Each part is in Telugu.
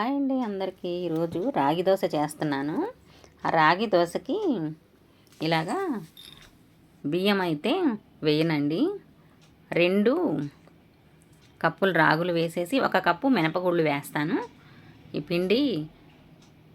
హాయ్ అండి అందరికీ. ఈరోజు రాగి దోశ చేస్తున్నాను. ఆ రాగి దోశకి ఇలాగా బియ్యం అయితే వేయనండి. రెండు కప్పులు రాగులు వేసేసి ఒక కప్పు మినపగుళ్ళు వేస్తాను. ఈ పిండి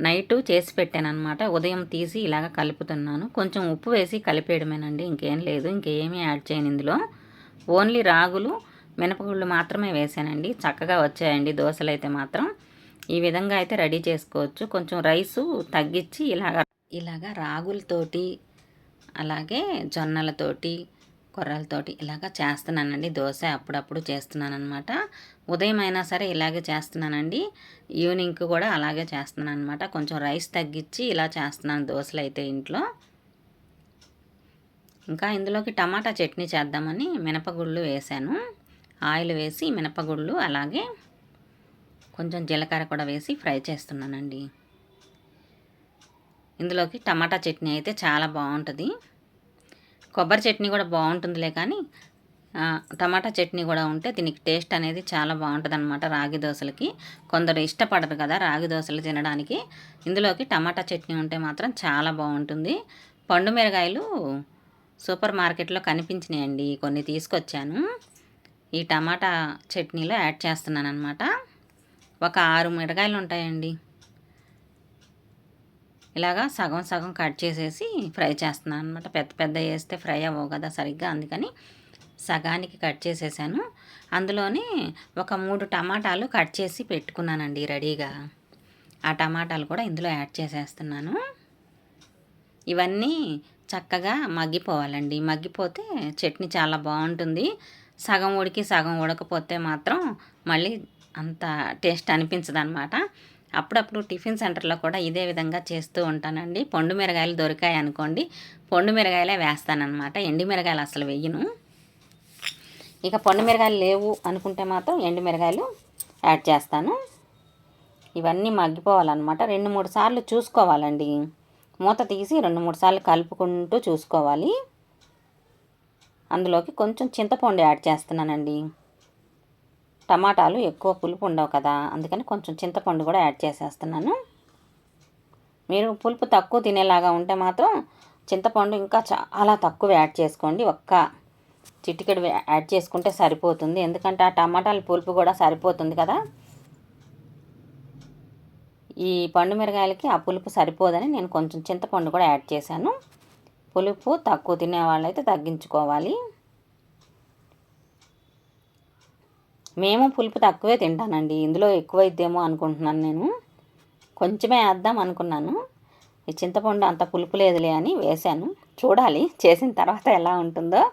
నైటు చేసి పెట్టాను అనమాట ఉదయం తీసి ఇలాగ కలుపుతున్నాను. కొంచెం ఉప్పు వేసి కలిపేయడమేనండి. ఇంకేం లేదు. ఇంకేమీ యాడ్ చేయను ఇందులో. ఓన్లీ రాగులు మినపగుళ్ళు మాత్రమే వేసానండి. చక్కగా వచ్చాయండి దోశలు అయితే మాత్రం. ఈ విధంగా అయితే రెడీ చేసుకోవచ్చు. కొంచెం రైసు తగ్గించి ఇలాగ ఇలాగ రాగులతోటి అలాగే జొన్నలతోటి కొర్రలతోటి ఇలాగ చేస్తున్నానండి. దోశ అప్పుడప్పుడు చేస్తున్నాను అనమాట ఉదయం అయినా సరే ఇలాగే చేస్తున్నానండి. ఈవినింగ్కి కూడా అలాగే చేస్తున్నాను అనమాట కొంచెం రైస్ తగ్గించి ఇలా చేస్తున్నాను దోశలు అయితే ఇంట్లో. ఇంకా ఇందులోకి టమాటా చట్నీ చేద్దామని మినపగుళ్ళు వేసాను ఆయిల్ వేసి మినపగుళ్ళు అలాగే కొంచెం జీలకర్ర కూడా వేసి ఫ్రై చేస్తున్నానండి. ఇందులోకి టమాటా చట్నీ అయితే చాలా బాగుంటుంది. కొబ్బరి చట్నీ కూడా బాగుంటుందిలే కానీ టమాటా చట్నీ కూడా ఉంటే దీనికి టేస్ట్ అనేది చాలా బాగుంటుంది అనమాట రాగి దోశలకి. కొందరు ఇష్టపడరు కదా రాగి దోశలు తినడానికి. ఇందులోకి టమాటా చట్నీ ఉంటే మాత్రం చాలా బాగుంటుంది. పండు మిరగాయలు సూపర్ మార్కెట్లో కనిపించినాయండి కొన్ని తీసుకొచ్చాను. ఈ టమాటా చట్నీలో యాడ్ చేస్తున్నాను అనమాట ఒక ఆరు మిరకాయలు ఉంటాయండి. ఇలాగా సగం సగం కట్ చేసేసి ఫ్రై చేస్తున్నాను అనమాట పెద్ద పెద్ద వేస్తే ఫ్రై అవ్వవు కదా సరిగ్గా అందుకని సగానికి కట్ చేసేసాను. అందులోనే ఒక మూడు టమాటాలు కట్ చేసి పెట్టుకున్నానండి రెడీగా. ఆ టమాటాలు కూడా ఇందులో యాడ్ చేసేస్తున్నాను. ఇవన్నీ చక్కగా మగ్గిపోవాలండి. మగ్గిపోతే చట్నీ చాలా బాగుంటుంది. సగం ఉడికి సగం ఉడకపోతే మాత్రం మళ్ళీ అంత టేస్ట్ అనిపించదు అనమాట అప్పుడప్పుడు టిఫిన్ సెంటర్లో కూడా ఇదే విధంగా చేస్తూ ఉంటానండి. పండు మిరగాయలు దొరికాయి అనుకోండి. పండు మిరగాయలే వేస్తానమాట ఎండి మిరగాయలు అసలు వెయ్యను. ఇక పండు మిరగాయలు లేవు అనుకుంటే మాత్రం ఎండు మిరగాయలు యాడ్ చేస్తాను. ఇవన్నీ మగ్గిపోవాలన్నమాట. రెండు మూడు సార్లు చూసుకోవాలండి. మూత తీసి రెండు మూడు సార్లు కలుపుకుంటూ చూసుకోవాలి. అందులోకి కొంచెం చింతపండు యాడ్ చేస్తున్నానండి. టమాటాలు ఎక్కువ పులుపు ఉండవు కదా అందుకని కొంచెం చింతపండు కూడా యాడ్ చేసేస్తున్నాను. మీరు పులుపు తక్కువ తినేలాగా ఉంటే మాత్రం చింతపండు ఇంకా చాలా తక్కువ యాడ్ చేసుకోండి. ఒక్క చిటికెడు యాడ్ చేసుకుంటే సరిపోతుంది. ఎందుకంటే ఆ టమాటాల పులుపు కూడా సరిపోతుంది కదా. ఈ పండు మిరగాయలకి ఆ పులుపు సరిపోదని నేను కొంచెం చింతపండు కూడా యాడ్ చేశాను. పులుపు తక్కువ తినే వాళ్ళైతే తగ్గించుకోవాలి. మేము పులుపు తక్కువే తింటానండి. ఇందులో ఎక్కువ ఇద్దేమో అనుకుంటున్నాను నేను. కొంచెమే వేద్దాం అనుకున్నాను. ఈ చింతపండు అంత పులుపు లేదులే అని వేశాను. చూడాలి చేసిన తర్వాత ఎలా ఉంటుందో.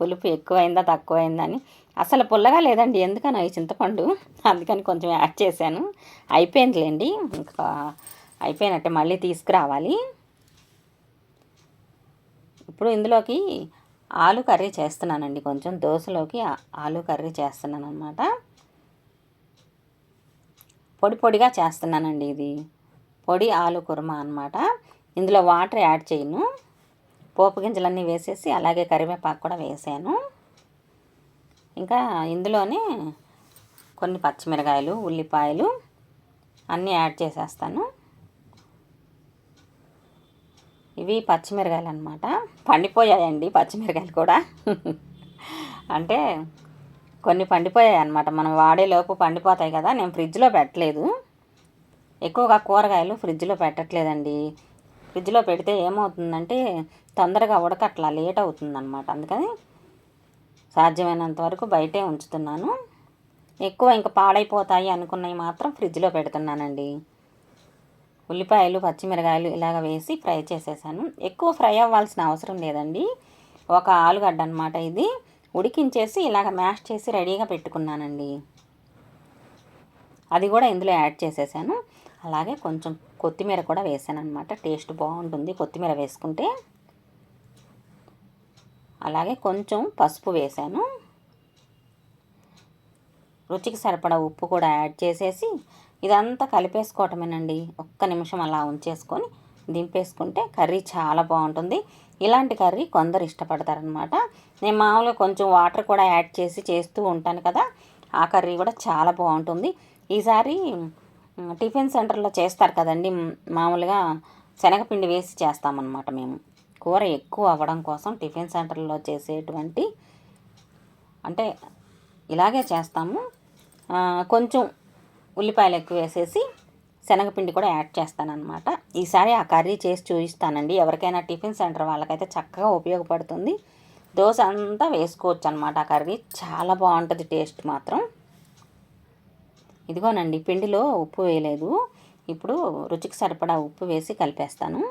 పులుపు ఎక్కువైందా తక్కువైందా అని. అసలు పుల్లగా లేదండి. ఎందుకనో ఈ చింతపండు. అందుకని కొంచెం యాడ్ చేశాను. అయిపోయిందిలేండి. ఇంకా అయిపోయినట్టే మళ్ళీ తీసుకురావాలి. ఇప్పుడు ఇందులోకి ఆలు కర్రీ చేస్తున్నానండి. కొంచెం దోశలోకి ఆలు కర్రీ చేస్తున్నాను అనమాట పొడి పొడిగా చేస్తున్నానండి ఇది. పొడి ఆలు కుర్మా అనమాట ఇందులో వాటర్ యాడ్ చేయను. పోపు గింజలన్నీ వేసేసి అలాగే కరివేపాకు కూడా వేసాను. ఇంకా ఇందులోనే కొన్ని పచ్చిమిరకాయలు ఉల్లిపాయలు అన్నీ యాడ్ చేసేస్తాను. ఇవి పచ్చిమిరకాయలు అనమాట పండిపోయాయండి పచ్చిమిరకాయలు కూడా. అంటే కొన్ని పండిపోయాయి అనమాట మనం వాడేలోపు పండిపోతాయి కదా నేను ఫ్రిడ్జ్లో పెట్టలేదు. ఎక్కువగా కూరగాయలు ఫ్రిడ్జ్లో పెట్టట్లేదండి. ఫ్రిడ్జ్లో పెడితే ఏమవుతుందంటే తొందరగా ఉడకట్లా లేట్ అవుతుందన్నమాట. అందుకని సాధ్యమైనంత వరకు బయటే ఉంచుతున్నాను. ఎక్కువ ఇంకా పాడైపోతాయి అనుకున్నవి మాత్రం ఫ్రిడ్జ్లో పెడుతున్నానండి. ఉల్లిపాయలు పచ్చిమిరకాయలు ఇలాగ వేసి ఫ్రై చేసేసాను. ఎక్కువ ఫ్రై అవ్వాల్సిన అవసరం లేదండి. ఒక ఆలుగడ్డ అనమాట ఇది. ఉడికించేసి ఇలాగ మ్యాష్ చేసి రెడీగా పెట్టుకున్నానండి. అది కూడా ఇందులో యాడ్ చేసేసాను. అలాగే కొంచెం కొత్తిమీర కూడా వేసాను అనమాట టేస్ట్ బాగుంటుంది కొత్తిమీర వేసుకుంటే. అలాగే కొంచెం పసుపు వేసాను. రుచికి సరిపడా ఉప్పు కూడా యాడ్ చేసేసి ఇదంతా కలిపేసుకోవటమేనండి. ఒక్క నిమిషం అలా ఉంచేసుకొని దింపేసుకుంటే కర్రీ చాలా బాగుంటుంది. ఇలాంటి కర్రీ కొందరు ఇష్టపడతారనమాట. నేను మామూలుగా కొంచెం వాటర్ కూడా యాడ్ చేసి చేస్తూ ఉంటాను కదా ఆ కర్రీ కూడా చాలా బాగుంటుంది. ఈసారి టిఫిన్ సెంటర్లో చేస్తారు కదండి మామూలుగా శనగపిండి వేసి చేస్తామన్నమాట మేము. కూర ఎక్కువ అవ్వడం కోసం టిఫిన్ సెంటర్లో చేసేటువంటి అంటే ఇలాగే చేస్తాము. కొంచెం ఉల్లిపాయలు ఎక్కువ వేసేసి శనగపిండి కూడా యాడ్ చేస్తానన్నమాట. ఈసారి ఆ కర్రీ చేసి చూపిస్తానండి. ఎవరికైనా టిఫిన్ సెంటర్ వాళ్ళకైతే చక్కగా ఉపయోగపడుతుంది. దోశ అంతా వేసుకోవచ్చు అనమాట ఆ కర్రీ. చాలా బాగుంటుంది టేస్ట్ మాత్రం. ఇదిగోనండి పిండిలో ఉప్పు వేయలేదు. ఇప్పుడు రుచికి సరిపడా ఉప్పు వేసి కలిపేస్తాను.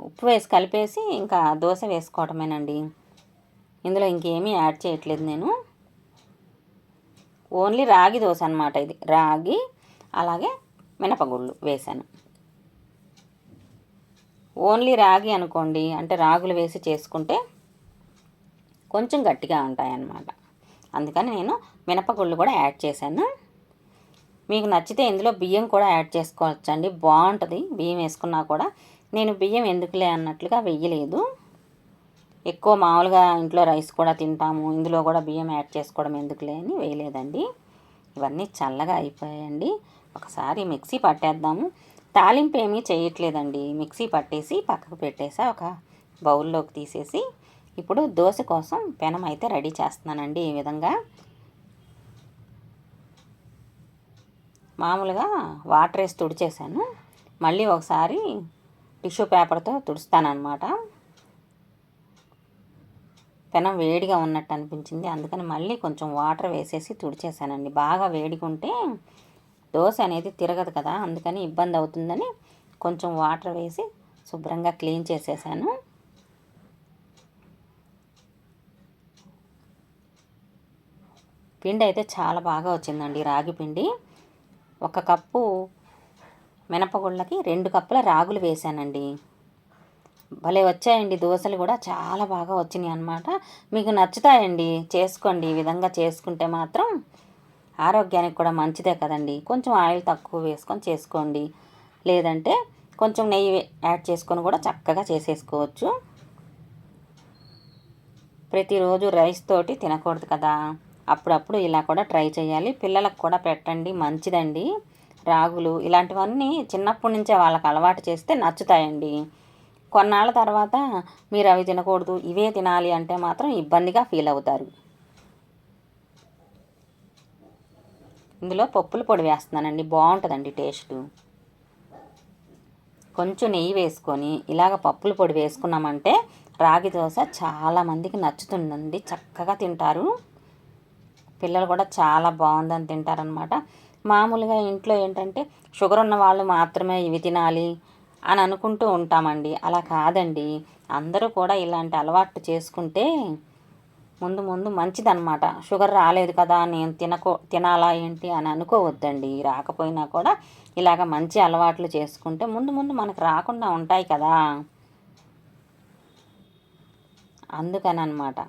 ఉప్పు వేసి కలిపేసి ఇంకా దోశ వేసుకోవటమేనండి. ఇందులో ఇంకేమీ యాడ్ చేయట్లేదు నేను. ఓన్లీ రాగి దోశ అనమాట ఇది. రాగి అలాగే మినపగుళ్ళు వేశాను ఓన్లీ రాగి అనుకోండి అంటే రాగులు వేసి చేసుకుంటే కొంచెం గట్టిగా ఉంటాయన్నమాట. అందుకని నేను మినపగుళ్ళు కూడా యాడ్ చేశాను. మీకు నచ్చితే ఇందులో బియ్యం కూడా యాడ్ చేసుకోవచ్చండి. బాగుంటుంది. బియ్యం వేసుకున్నా కూడా నేను బియ్యం ఎందుకులే అన్నట్లుగా వెయ్యలేదు ఎక్కువ మామూలుగా ఇంట్లో రైస్ కూడా తింటాము. ఇందులో కూడా బియ్యం యాడ్ చేసుకోవడం ఎందుకులే అని వేయలేదండి. ఇవన్నీ చల్లగా అయిపోయాయండి. ఒకసారి మిక్సీ పట్టేద్దాము. తాలింపు ఏమీ చేయట్లేదండి. మిక్సీ పట్టేసి పక్కకు పెట్టేసా ఒక బౌల్లోకి తీసేసి. ఇప్పుడు దోశ కోసం పెనం అయితే రెడీ చేస్తున్నానండి ఈ విధంగా. మామూలుగా వాటర్ వేసి తుడిచేసాను. మళ్ళీ ఒకసారి టిష్యూ పేపర్తో తుడుస్తానమాట పెనం వేడిగా ఉన్నట్టు అనిపించింది. అందుకని మళ్ళీ కొంచెం వాటర్ వేసేసి తుడిచేసానండి బాగా వేడిగా ఉంటే దోశ అనేది తిరగదు కదా అందుకని ఇబ్బంది అవుతుందని కొంచెం వాటర్ వేసి శుభ్రంగా క్లీన్ చేసేసాను. పిండి అయితే చాలా బాగా వచ్చిందండి రాగి పిండి. ఒక కప్పు మినపగుళ్ళకి రెండు కప్పుల రాగులు వేసానండి భలే వచ్చాయండి దోశలు కూడా. చాలా బాగా వచ్చినాయి అనమాట మీకు నచ్చుతాయండి? చేసుకోండి. ఈ విధంగా చేసుకుంటే మాత్రం ఆరోగ్యానికి కూడా మంచిదే కదండి. కొంచెం ఆయిల్ తక్కువ వేసుకొని చేసుకోండి. లేదంటే కొంచెం నెయ్యి యాడ్ చేసుకొని కూడా చక్కగా చేసేసుకోవచ్చు. ప్రతిరోజు రైస్ తోటి తినకూడదు కదా. అప్పుడప్పుడు ఇలా కూడా ట్రై చేయాలి. పిల్లలకు కూడా పెట్టండి. మంచిదండి. రాగులు ఇలాంటివన్నీ చిన్నప్పటి నుంచే వాళ్ళకి అలవాటు చేస్తే నచ్చుతాయండి. కొన్నాళ్ళ తర్వాత మీరు అవి తినకూడదు ఇవే తినాలి అంటే మాత్రం ఇబ్బందిగా ఫీల్ అవుతారు. ఇందులో పప్పుల పొడి వేస్తున్నానండి బాగుంటుందండి టేస్ట్. కొంచెం నెయ్యి వేసుకొని ఇలాగ పప్పుల పొడి వేసుకున్నామంటే రాగి దోశ చాలామందికి నచ్చుతుందండి చక్కగా తింటారు. పిల్లలు కూడా చాలా బాగుందని తింటారనమాట మామూలుగా ఇంట్లో ఏంటంటే షుగర్ ఉన్న వాళ్ళు మాత్రమే ఇవి తినాలి అని అనుకుంటూ ఉంటామండి. అలా కాదండి. అందరూ కూడా ఇలాంటి అలవాటు చేసుకుంటే ముందు ముందు మంచిదన్నమాట. షుగర్ రాలేదు కదా నేను తినకో తినాలా ఏంటి అని అనుకోవద్దండి. రాకపోయినా కూడా ఇలాగ మంచి అలవాట్లు చేసుకుంటే ముందు ముందు మనకు రాకుండా ఉంటాయి కదా. అందుకని అనమాట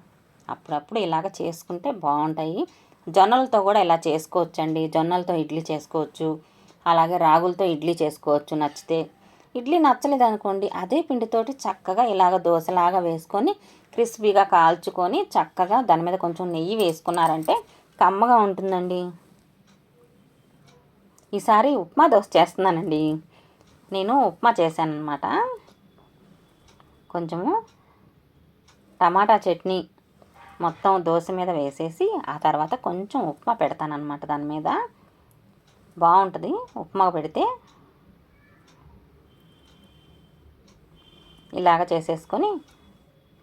అప్పుడప్పుడు ఇలాగ చేసుకుంటే బాగుంటాయి. జొన్నలతో కూడా ఇలా చేసుకోవచ్చండి. జొన్నలతో ఇడ్లీ చేసుకోవచ్చు. అలాగే రాగులతో ఇడ్లీ చేసుకోవచ్చు. నచ్చితే ఇడ్లీ నచ్చలేదు అనుకోండి అదే పిండితోటి చక్కగా ఇలాగ దోశలాగా వేసుకొని క్రిస్పీగా కాల్చుకొని చక్కగా దాని మీద కొంచెం నెయ్యి వేసుకున్నారంటే కమ్మగా ఉంటుందండి. ఈసారి ఉప్మా దోశ చేస్తున్నానండి. నేను ఉప్మా చేశాను అనమాట కొంచెము టమాటా చట్నీ మొత్తం దోశ మీద వేసేసి ఆ తర్వాత కొంచెం ఉప్మా పెడతానమాట దాని మీద. బాగుంటుంది ఉప్మా పెడితే. ఇలాగ చేసేసుకొని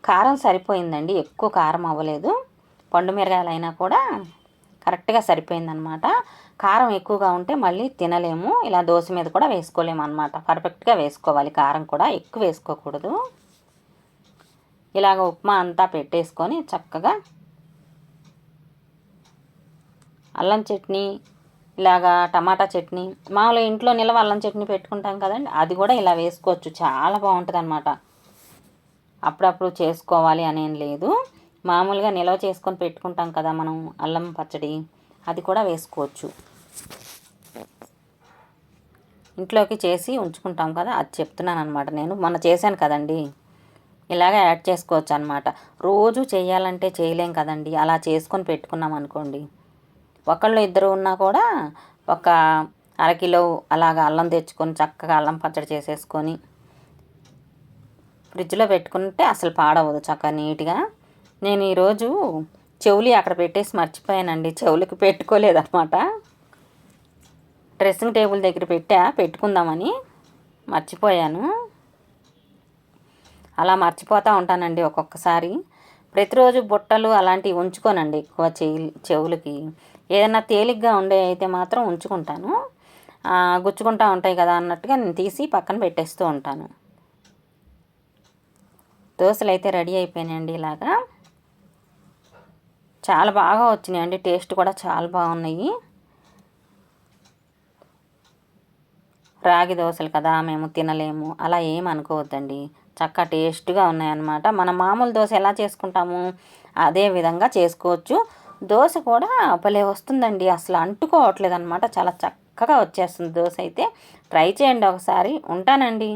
కారం సరిపోయిందండి. ఎక్కువ కారం అవ్వలేదు. పండు మిరగాయలైనా కూడా కరెక్ట్గా సరిపోయిందనమాట కారం ఎక్కువగా ఉంటే మళ్ళీ తినలేము. ఇలా దోశ మీద కూడా వేసుకోలేము అనమాట పర్ఫెక్ట్గా వేసుకోవాలి. కారం కూడా ఎక్కువ వేసుకోకూడదు. ఇలాగ ఉప్మా అంతా పెట్టేసుకొని చక్కగా అల్లం చట్నీ ఇలాగా టమాటా చట్నీ మామూలుగా ఇంట్లో నిలవ అల్లం చట్నీ పెట్టుకుంటాం కదండి అది కూడా ఇలా వేసుకోవచ్చు. చాలా బాగుంటుంది అనమాట అప్పుడప్పుడు చేసుకోవాలి అనేం లేదు. మామూలుగా నిల్వ చేసుకొని పెట్టుకుంటాం కదా మనం అల్లం పచ్చడి అది కూడా వేసుకోవచ్చు. ఇంట్లోకి చేసి ఉంచుకుంటాం కదా అది చెప్తున్నాను అనమాట నేను. మొన్న చేశాను కదండి. ఇలాగ యాడ్ చేసుకోవచ్చు అనమాట రోజు చేయాలంటే చేయలేం కదండి. అలా చేసుకొని పెట్టుకున్నాం అనుకోండి. ఒకళ్ళు ఇద్దరు ఉన్నా కూడా ఒక అరకిలో అలాగ అల్లం తెచ్చుకొని చక్కగా అల్లం పచ్చడి చేసేసుకొని ఫ్రిడ్జ్లో పెట్టుకుంటే అసలు పాడవదు చక్కగా నీట్గా. నేను ఈరోజు చెవులి అక్కడ పెట్టేసి మర్చిపోయానండి. చెవులకి పెట్టుకోలేదన్నమాట. డ్రెస్సింగ్ టేబుల్ దగ్గర పెట్టా పెట్టుకుందామని మర్చిపోయాను. అలా మర్చిపోతూ ఉంటానండి ఒక్కొక్కసారి. ప్రతిరోజు బుట్టలు అలాంటివి ఉంచుకోనండి ఎక్కువ చెయ్యి చెవులకి. ఏదైనా తేలిగ్గా ఉండే అయితే మాత్రం ఉంచుకుంటాను. గుచ్చుకుంటా ఉంటాయి కదా అన్నట్టుగా నేను తీసి పక్కన పెట్టేస్తూ ఉంటాను. దోశలు అయితే రెడీ అయిపోయినాయండి ఇలాగా. చాలా బాగా వచ్చినాయండి టేస్ట్ కూడా చాలా బాగున్నాయి. రాగి దోశలు కదా మేము తినలేము. అలా ఏం అనుకోవద్దండి. చక్క టేస్ట్గా ఉన్నాయన్నమాట. మన మామూలు దోశ ఎలా చేసుకుంటాము? అదే విధంగా చేసుకోవచ్చు. దోశ కూడా భలే వస్తుందండి. అసలు అంటుకోవట్లేదు అనమాట చాలా చక్కగా వచ్చేస్తుంది దోశ అయితే. ట్రై చేయండి ఒకసారి. ఉంటానండి.